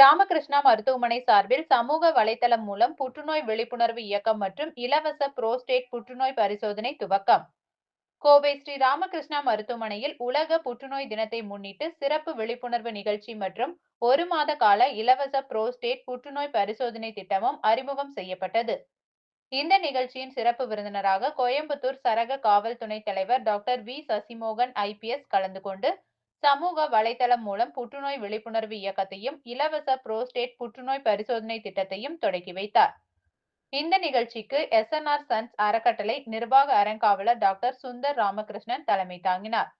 ராமகிருஷ்ணா மருத்துவமனை சார்பில் சமூக வலைதளம் மூலம் புற்றுநோய் விழிப்புணர்வு இயக்கம் மற்றும் இலவச புரோஸ்டேட் புற்றுநோய் பரிசோதனை துவக்கம். கோவை ஸ்ரீ ராமகிருஷ்ணா மருத்துவமனையில் உலக புற்றுநோய் தினத்தை முன்னிட்டு சிறப்பு விழிப்புணர்வு நிகழ்ச்சி மற்றும் ஒரு மாத கால இலவச புரோஸ்டேட் புற்றுநோய் பரிசோதனை திட்டமும் அறிமுகம் செய்யப்பட்டது. இந்த நிகழ்ச்சியின் சிறப்பு விருந்தினராக கோயம்புத்தூர் சரக காவல் துணைத் தலைவர் டாக்டர் வி. சசிமோகன் ஐபிஎஸ் கலந்து கொண்டு சமூக வலைதளம் மூலம் புற்றுநோய் விழிப்புணர்வு இயக்கத்தையும் இலவச புரோஸ்டேட் புற்றுநோய் பரிசோதனை திட்டத்தையும் தொடக்கி வைத்தார். இந்த நிகழ்ச்சிக்கு எஸ்என்ஆர் சன்ஸ் அறக்கட்டளை நிர்வாக அறங்காவலர் டாக்டர் சுந்தர் ராமகிருஷ்ணன் தலைமை தாங்கினார்.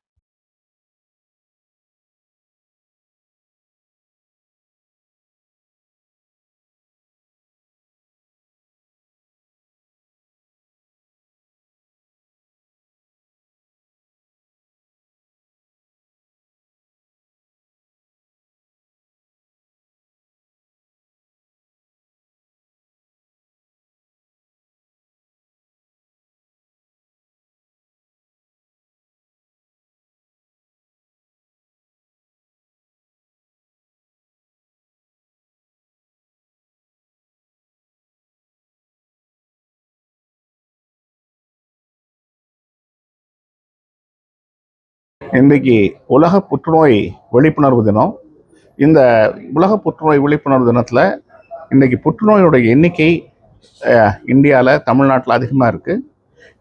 இன்றைக்கி உலக புற்றுநோய் விழிப்புணர்வு தினம். இந்த உலக புற்றுநோய் விழிப்புணர்வு தினத்தில் இன்றைக்கி புற்றுநோயுடைய எண்ணிக்கை இந்தியாவில் தமிழ்நாட்டில் அதிகமாக இருக்குது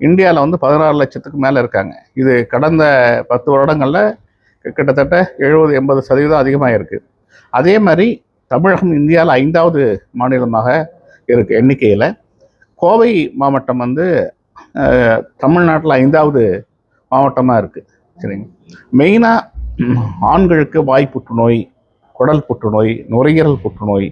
இந்தியாவில் வந்து பதினாறு லட்சத்துக்கு மேலே இருக்காங்க. இது கடந்த பத்து வருடங்களில் கிட்டத்தட்ட எழுபது எண்பது சதவீதம் அதிகமாக இருக்குது அதே மாதிரி தமிழகம் இந்தியாவில் ஐந்தாவது மாநிலமாக இருக்குது எண்ணிக்கையில். கோவை மாவட்டம் வந்து தமிழ்நாட்டில் ஐந்தாவது மாவட்டமாக இருக்குது சரிங்க மெயினாக ஆண்களுக்கு வாய் புற்றுநோய் குடல் புற்றுநோய் நுரையீரல் புற்றுநோய்